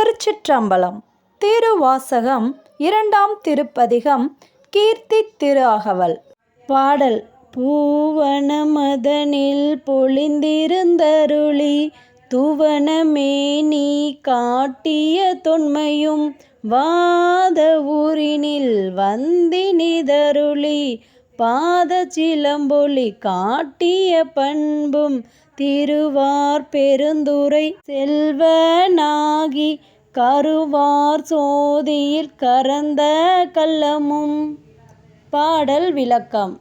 திருச்சிற்றம்பலம். திருவாசகம் இரண்டாம் திருப்பதிகம். கீர்த்தி திரு அகவல் பாடல். பூவனமதனில் பொழிந்திருந்தருளி துவனமே நீ காட்டிய தொன்மையும் வாத ஊரினில் வந்தினிதருளி பாத சிலம்பொலி காட்டிய பண்பும் திருவார் பெருந்துரை செல்வனாகி கருவார் சோதியில் கரந்த கள்ளமும். பாடல் விளக்கம்.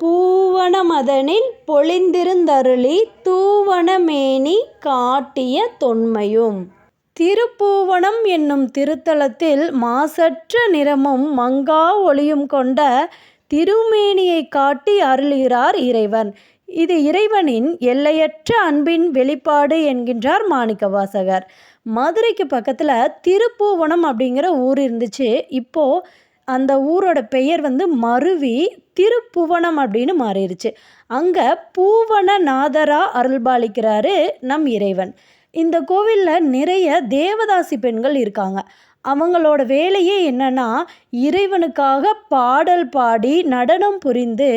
பூவனமதனில் பொழிந்திருந்தருளி தூவனமேனி காட்டிய தொன்மையும். திருப்பூவனம் என்னும் திருத்தலத்தில் மாசற்ற நிறமும் மங்கா ஒளியும் கொண்ட திருமேனியை காட்டி அருளுகிறார் இறைவன். இது இறைவனின் எல்லையற்ற அன்பின் வெளிப்பாடு என்கின்றார் மாணிக்கவாசகர். மதுரைக்கு பக்கத்தில் திருப்பூவனம் அப்படிங்கிற ஊர் இருந்துச்சு. இப்போது அந்த ஊரோட பெயர் வந்து மருவி திருப்புவனம் அப்படின்னு மாறிடுச்சு. அங்கே பூவனநாதரா அருள்பாலிக்கிறாரு நம் இறைவன். இந்த கோவிலில் நிறைய தேவதாசி பெண்கள் இருக்காங்க. அவங்களோட வேலையே என்னன்னா இறைவனுக்காக பாடல் பாடி நடனம் புரிந்து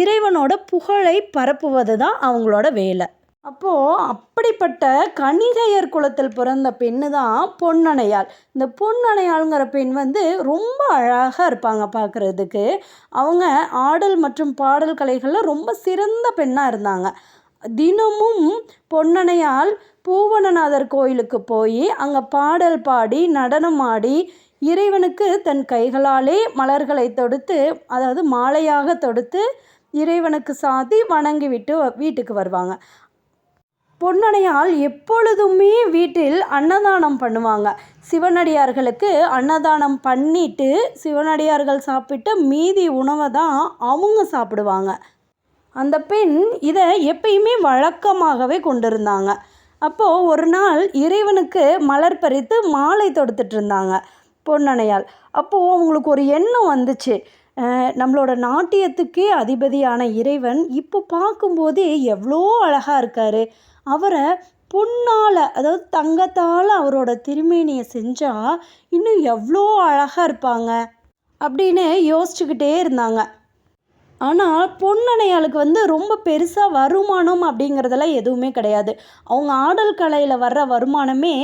இறைவனோட புகழை பரப்புவது தான் அவங்களோட வேலை. அப்போது அப்படிப்பட்ட கணிகையர் குலத்தில் பிறந்த பெண்ணு தான் பொன்னணையாள். இந்த பொன்னணையாளுங்கிற பெண் வந்து ரொம்ப அழகாக இருப்பாங்க பார்க்குறதுக்கு அவங்க ஆடல் மற்றும் பாடல் கலைகளில் ரொம்ப சிறந்த பெண்ணாக இருந்தாங்க. தினமும் பொன்னணையால் பூவனநாதர் கோயிலுக்கு போய் அங்கே பாடல் பாடி நடனம் ஆடி இறைவனுக்கு தன் கைகளாலே மலர்களை தொடுத்து அதாவது மாலையாக தொடுத்து இறைவனுக்கு சாத்தி வணங்கி விட்டு வீட்டுக்கு வருவாங்க. பொன்னணையால் எப்பொழுதுமே வீட்டில் அன்னதானம் பண்ணுவாங்க. சிவனடியார்களுக்கு அன்னதானம் பண்ணிட்டு சிவனடியார்கள் சாப்பிட்ட மீதி உணவை தான் அவங்க சாப்பிடுவாங்க. அந்த பெண் இதை எப்பயுமே வழக்கமாகவே கொண்டிருந்தாங்க. அப்போது ஒரு நாள் இறைவனுக்கு மலர் பறித்து மாலை தொடுத்துட்டு இருந்தாங்க பொன்னணையால் அப்போது அவங்களுக்கு ஒரு எண்ணம் வந்துச்சு. நம்மளோட நாட்டியத்துக்கே அதிபதியான இறைவன் இப்போ பார்க்கும்போதே எவ்வளோ அழகாக இருக்கார். அவரை பொன்னால் அதாவது தங்கத்தால் அவரோட திருமேனியை செஞ்சால் இன்னும் எவ்வளோ அழகாக இருப்பாங்க அப்படின்னு யோசிச்சுக்கிட்டே இருந்தாங்க. ஆனால் பொன்னணையாளுக்கு வந்து ரொம்ப பெருசாக வருமானம் அப்படிங்கிறதெல்லாம் எதுவுமே கிடையாது. அவங்க ஆடல் கலையில் வர்ற வருமானமே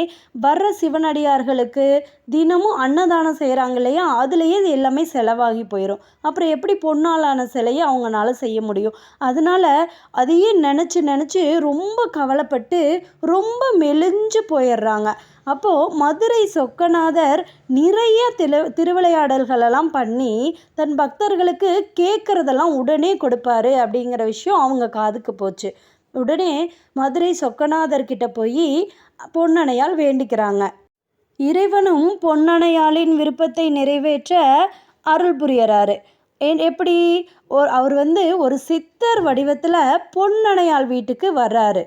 வர்ற சிவனடியார்களுக்கு தினமும் அன்னதானம் செய்கிறாங்க இல்லையா? அதுலேயே எல்லாமே செலவாகி போயிடும் அப்புறம் எப்படி பொன்னாலான சிலையை அவங்களால செய்ய முடியும்? அதனால் அதையே நினச்சி நினச்சி ரொம்ப கவலைப்பட்டு ரொம்ப மெலிஞ்சு போயிடுறாங்க. அப்போது மதுரை சொக்கநாதர் நிறைய திரு திருவிளையாடல்களெல்லாம் பண்ணி தன் பக்தர்களுக்கு கேட்குறதெல்லாம் உடனே கொடுப்பாரு அப்படிங்கிற விஷயம் அவங்க காதுக்கு போச்சு. உடனே மதுரை சொக்கநாதர்கிட்ட போய் பொன்னணையால் வேண்டிக்கிறாங்க. இறைவனும் பொன்னணையாளின் விருப்பத்தை நிறைவேற்ற அருள் புரியறாரு. எப்படி? அவர் வந்து ஒரு சித்தர் வடிவத்தில் பொன்னணையாள் வீட்டுக்கு வர்றாரு.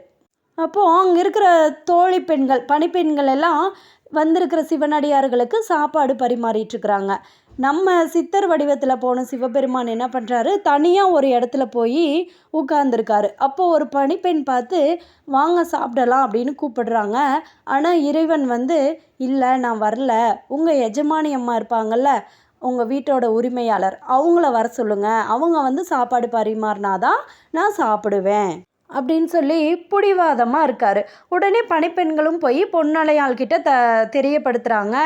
அப்போது அங்கே இருக்கிற தோழி பெண்கள் பணிப்பெண்கள் எல்லாம் வந்திருக்கிற சிவனடியார்களுக்கு சாப்பாடு பரிமாறிட்டுருக்குறாங்க நம்ம சித்தர் வடிவத்தில் போன சிவபெருமான் என்ன பண்ணுறாரு தனியாக ஒரு இடத்துல போய் உட்கார்ந்துருக்காரு. அப்போது ஒரு பணிப்பெண் பார்த்து வாங்க சாப்பிடலாம் அப்படின்னு கூப்பிடுறாங்க. ஆனால் இறைவன் வந்து இல்லை நான் வரல. உங்கள் எஜமானி அம்மா இருப்பாங்கல்ல உங்கள் வீட்டோட உரிமையாளர் அவங்கள வர சொல்லுங்கள் அவங்க வந்து சாப்பாடு பரிமாறினாதான் நான் சாப்பிடுவேன். அப்படின்னு சொல்லி பிடிவாதமாக இருக்கார். உடனே பணிப்பெண்களும் போய் பொன்னலையாள்கிட்ட த தெரியப்படுத்துகிறாங்க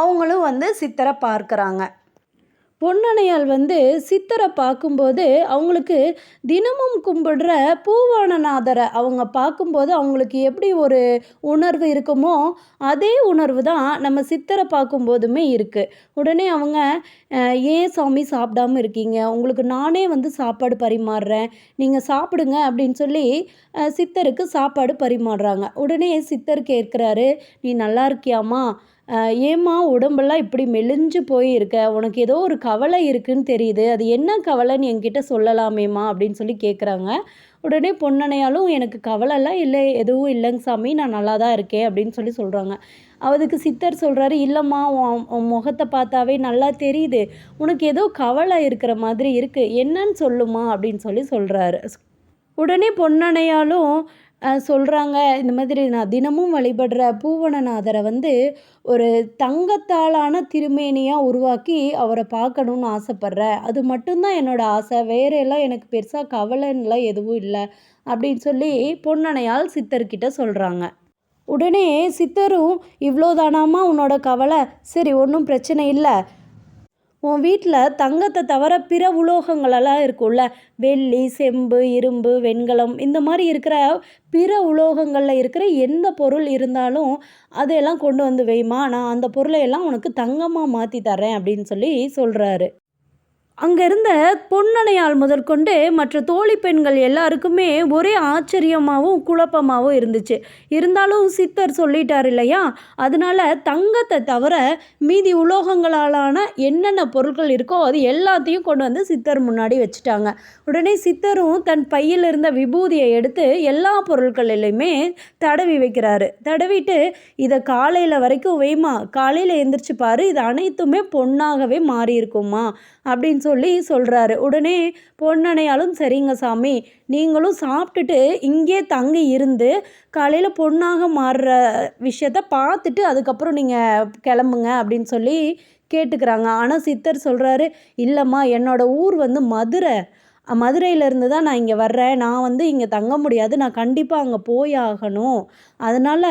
அவங்களும் வந்து சித்தரை பார்க்குறாங்க. பொன்னணையால் வந்து சித்தரை பார்க்கும்போது அவங்களுக்கு தினமும் கும்பிடுற பூவானநாதரை அவங்க பார்க்கும்போது அவங்களுக்கு எப்படி ஒரு உணர்வு இருக்குமோ அதே உணர்வு தான் நம்ம சித்தரை பார்க்கும்போதுமே இருக்குது உடனே அவங்க ஏன் சாமி சாப்பிடாம இருக்கீங்க? உங்களுக்கு நானே வந்து சாப்பாடு பரிமாறுறேன். நீங்கள் சாப்பிடுங்க அப்படின்னு சொல்லி சித்தருக்கு சாப்பாடு பரிமாறுறாங்க. உடனே சித்தர் கேட்குறாரு நீ நல்லா இருக்கியாமா ஏம்மா உடம்பெல்லாம் இப்படி மெலிஞ்சு போயிருக்க? உனக்கு ஏதோ ஒரு கவலை இருக்குன்னு தெரியுது. அது என்ன கவலைன்னு என்கிட்ட சொல்லலாமேம்மா அப்படின்னு சொல்லி கேட்குறாங்க உடனே பொன்னனையாலும் எனக்கு கவலைலாம் இல்லை எதுவும் இல்லைங்க சாமி நான் நல்லா தான் இருக்கேன் அப்படின்னு சொல்லி சொல்கிறாங்க அதுக்கு சித்தர் சொல்கிறாரு இல்லைம்மா உன் முகத்தை பார்த்தாவே நல்லா தெரியுது. உனக்கு ஏதோ கவலை இருக்கிற மாதிரி இருக்குது என்னன்னு சொல்லுமா அப்படின்னு சொல்லி சொல்கிறாரு உடனே பொன்னனையாலும் சொல்கிறாங்க இந்த மாதிரி நான் தினமும் வழிபடுற பூவனநாதரை வந்து ஒரு தங்கத்தாலான திருமேனியாக உருவாக்கி அவரை பார்க்கணுன்னு ஆசைப்பட்றேன் அது மட்டும்தான் என்னோடய ஆசை. வேற எல்லாம் எனக்கு பெருசாக கவலைன்னுலாம் எதுவும் இல்லை அப்படின்னு சொல்லி பொன்னணையால் சித்தர்கிட்ட சொல்கிறாங்க உடனே சித்தரும் இவ்வளோதானாமா உன்னோட கவலை. சரி ஒன்றும் பிரச்சனை இல்லை. உன் வீட்டில் தங்கத்தை தவிர பிற உலோகங்களெல்லாம் இருக்கும்ல? வெள்ளி செம்பு இரும்பு வெண்கலம் இந்த மாதிரி இருக்கிற பிற உலோகங்களில் இருக்கிற எந்த பொருள் இருந்தாலும் அதையெல்லாம் கொண்டு வந்து வைமா நான் அந்த பொருளை எல்லாம் உனக்கு தங்கமாக மாற்றி தரேன் அப்படின்னு சொல்லி சொல்கிறாரு அங்கிருந்த பொன்னணையால் முதற்கொண்டு மற்ற தோழி பெண்கள் எல்லாருக்குமே ஒரே ஆச்சரியமாகவும் குழப்பமாகவும் இருந்துச்சு. இருந்தாலும் சித்தர் சொல்லிட்டார் இல்லையா? அதனால தங்கத்தை தவிர மீதி உலோகங்களாலான என்னென்ன பொருட்கள் இருக்கோ அது எல்லாத்தையும் கொண்டு வந்து சித்தர் முன்னாடி வச்சுட்டாங்க. உடனே சித்தரும் தன் பையில் இருந்த விபூதியை எடுத்து எல்லா பொருட்களிலுமே தடவி வைக்கிறாரு. தடவிட்டு இதை காலையில் வரைக்கும் வைமா காலையில் எந்திரிச்சு பாரு இது அனைத்துமே பொன்னாகவே மாறி இருக்குமா அப்படின்னு சொல்லி சொல்கிறாரு உடனே பொன்னணையாலும் சரிங்க சாமி நீங்களும் சாப்பிட்டுட்டு இங்கே தங்கி இருந்து காலையில் பொண்ணாக மாறுற விஷயத்த பார்த்துட்டு அதுக்கப்புறம் நீங்கள் கிளம்புங்க அப்படின்னு சொல்லி கேட்டுக்கிறாங்க. ஆனால் சித்தர் சொல்கிறாரு இல்லைம்மா என்னோடய ஊர் வந்து மதுரை. மதுரையிலேருந்து தான் நான் இங்கே வர்றேன். நான் வந்து இங்கே தங்க முடியாது. நான் கண்டிப்பாக அங்கே போய் ஆகணும். அதனால்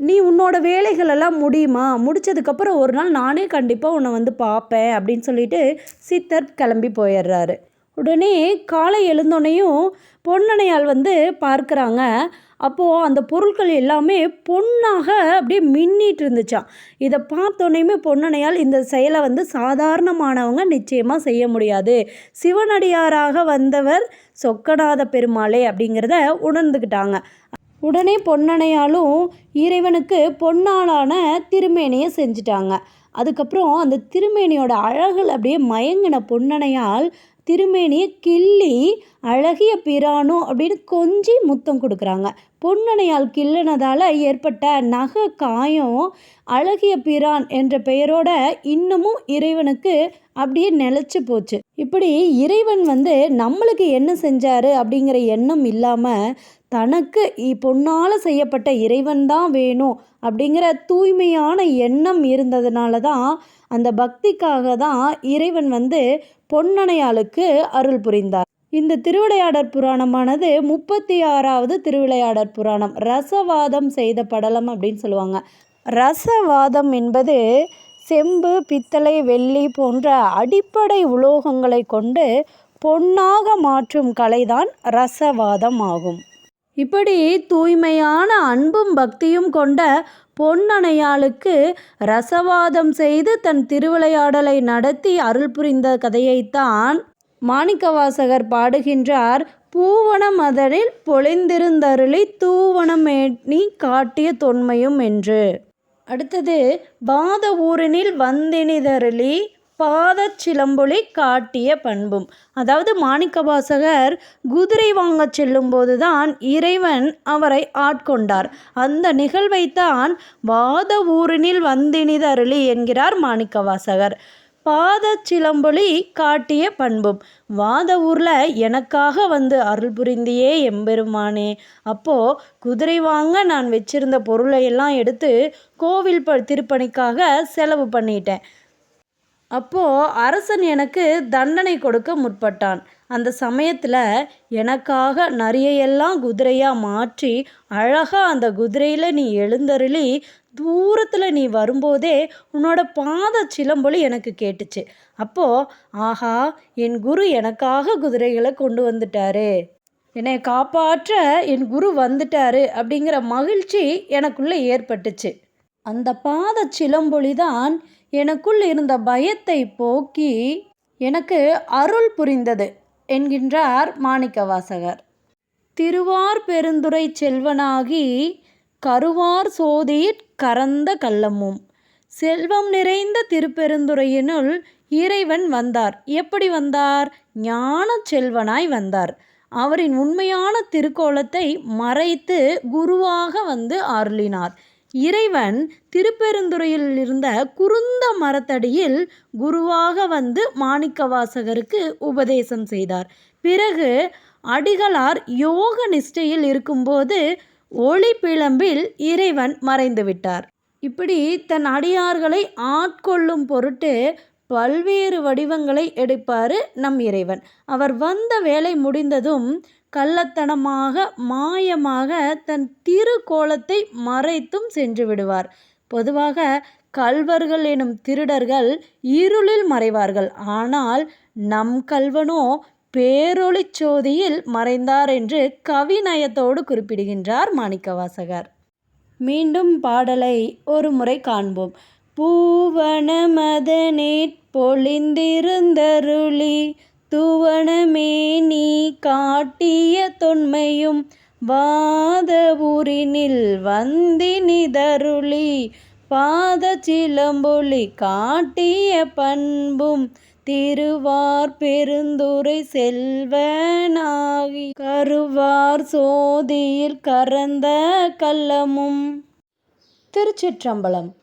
நீ உன்னோட வேலைகளெல்லாம் முடியுமா? முடித்ததுக்கப்புறம் ஒரு நாள் நானே கண்டிப்பாக உன்னை வந்து பார்ப்பேன் அப்படின்னு சொல்லிட்டு சித்தர் கிளம்பி போயிடுறாரு. உடனே காலை எழுந்தோடனையும் பொன்னணையால் வந்து பார்க்குறாங்க. அப்போது அந்த பொருட்கள் எல்லாமே பொன்னாக அப்படியே மின்னிட்டு இருந்துச்சான் இதை பார்த்தோன்னையுமே பொன்னணையால் இந்த செயலை வந்து சாதாரணமானவங்க நிச்சயமாக செய்ய முடியாது. சிவனடியாராக வந்தவர் சொக்கநாத பெருமாளே அப்படிங்கிறத உணர்ந்துக்கிட்டாங்க உடனே பொன்னணையாலும் இறைவனுக்கு பொன்னாலான திருமேனியை செஞ்சிட்டாங்க. அதுக்கப்புறம் அந்த திருமேனியோட அழகில் அப்படியே மயங்கின பொன்னணையால் திருமேனியை கிள்ளி அழகிய பிரானோ அப்படின்னு கொஞ்சி முத்தம் கொடுக்குறாங்க. பொன்னணையால் கிள்ளினதால் ஏற்பட்ட நகை காயம் அழகிய பிரான் என்ற பெயரோட இன்னமும் இறைவனுக்கு அப்படியே நிலச்சி போச்சு. இப்படி இறைவன் வந்து நம்மளுக்கு என்ன செஞ்சார் அப்படிங்கிற எண்ணம் இல்லாமல் தனக்கு பொன்னால் செய்யப்பட்ட இறைவன் தான் வேணும் அப்படிங்கிற தூய்மையான எண்ணம் இருந்ததுனால தான் அந்த பக்திக்காக தான் இறைவன் வந்து பொன்னணையாளுக்கு அருள் புரிந்தார். இந்த திருவிளையாடற் புராணமானது முப்பத்தி ஆறாவது திருவிளையாடற் புராணம். ரசவாதம் செய்த படலம் அப்படின்னு சொல்லுவாங்க. ரசவாதம் என்பது செம்பு பித்தளை வெள்ளி போன்ற அடிப்படை உலோகங்களை கொண்டு பொன்னாக மாற்றும் கலைதான் ரசவாதம் ஆகும். இப்படி தூய்மையான அன்பும் பக்தியும் கொண்ட பொன்னணையாளுக்கு ரசவாதம் செய்து தன் திருவிளையாடலை நடத்தி அருள் புரிந்த கதையைத்தான் மாணிக்கவாசகர் பாடுகின்றார் பூவன மதனில் பொழிந்திருந்தருளி தூவனமேனி காட்டிய தொன்மையும் என்று. அடுத்தது பாத ஊரினில் வந்தினிதருளி பாதச்சிலம்பொலி காட்டிய பண்பும். அதாவது மாணிக்கவாசகர் குதிரை வாங்க செல்லும்போது தான் இறைவன் அவரை ஆட்கொண்டார். அந்த நிகழ்வைத்தான் வாத ஊரினில் வந்தினிதருளி என்கிறார் மாணிக்கவாசகர். பாதச்சிலம்பொலி காட்டிய பண்பும். வாத ஊரில் எனக்காக வந்து அருள் புரிந்தியே எம்பெருமானே. அப்போது குதிரை வாங்க நான் வச்சிருந்த பொருளை எல்லாம் எடுத்து கோவில் ப திருப்பணிக்காக செலவு பண்ணிட்டேன். அப்போது அரசன் எனக்கு தண்டனை கொடுக்க முற்பட்டான். அந்த சமயத்தில் எனக்காக நரியையெல்லாம் குதிரையாக மாற்றி அழகாக அந்த குதிரையில் நீ எழுந்தருளி தூரத்தில் நீ வரும்போதே உன்னோட பாத சிலம்பொலி எனக்கு கேட்டுச்சு. அப்போது ஆஹா என் குரு எனக்காக குதிரைகளை கொண்டு வந்துட்டாரு. என்னை காப்பாற்ற என் குரு வந்துட்டாரு அப்படிங்கிற மகிழ்ச்சி எனக்குள்ளே ஏற்பட்டுச்சு. அந்த பாத சிலம்பொலி தான் எனக்குள் இருந்த பயத்தை போக்கி எனக்கு அருள் புரிந்தது. என்கின்றார் மாணிக்கவாசகர். திருவார் பெருந்துரை செல்வனாகி கருவார் சோதியிற் கறந்த கள்ளமும். செல்வம் நிறைந்த திருப்பெருந்துறையினுள் இறைவன் வந்தார். எப்படி வந்தார்? ஞான செல்வனாய் வந்தார். அவரின் உண்மையான திருக்கோலத்தை மறைத்து குருவாக வந்து அருளினார். இறைவன் திருப்பெருந்துறையில் இருந்த குருந்த மரத்தடியில் குருவாக வந்து மாணிக்கவாசகருக்கு உபதேசம் செய்தார். பிறகு அடிகளார் யோக நிஷ்டையில் இருக்கும்போது ஒளி பிளம்பில் இறைவன் மறைந்து விட்டார். இப்படி தன் அடியார்களை ஆட்கொள்ளும் பொருட்டு பல்வேறு வடிவங்களை எடுப்பார் நம் இறைவன். அவர் வந்த வேலை முடிந்ததும் கள்ளத்தனமாக மாயமாக தன் திருக்கோலத்தை மறைத்தும் சென்று விடுவார். பொதுவாக கல்வர்கள் எனும் திருடர்கள் இருளில் மறைவார்கள். ஆனால் நம் கல்வனோ பேரொளிச் சோதியில் மறைந்தார் என்று கவிநயத்தோடு குறிப்பிடுகின்றார் மாணிக்கவாசகர். மீண்டும் பாடலை ஒரு முறை காண்போம். பூவனமதனேற் பொழிந்திருந்தருளி துவனமே நீ காட்டிய தொன்மையும் வாத வந்தினிதருளி பாத சிலம்பொலி காட்டிய பண்பும் திருவார் பெருந்துரை செல்வனாகி கருவார் சோதியில் கறந்த கள்ளமும். திருச்சிற்றம்பலம்